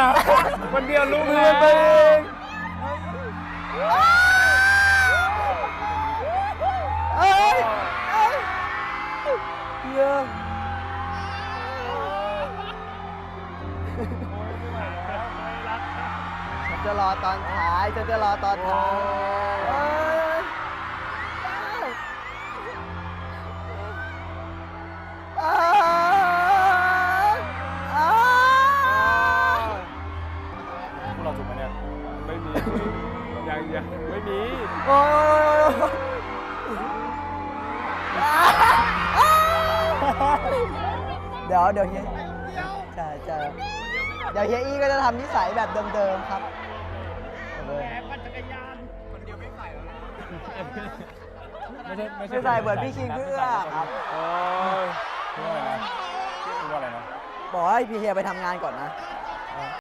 ล่ะ คนเดียวรู้มืแล้อตัวเองเอ้ยเอ้ยเยอะฉันจะรอตอนท้ายฉันจะรอตอนท้าย วกเราถูกไหมเนี่ยไม่มียังยังไม่มีโอ้ยเดี๋ยวเดี๋ยวเฮียใช่ใช่เดี๋ยวเฮียอี้ก็จะทำนิสัยแบบเดิมๆครับแหมปั่นจักรยานคนเดียวไม่ใส่แล้วนะไม่ใช่ไม่ไม่ใส่เหมือนพี่คิงเพื่อครับโอ้ยพูดว่าอะไรนะพูดว่าอะไรนะบอกว่าให้พี่เฮียไปทำงานก่อนนะอ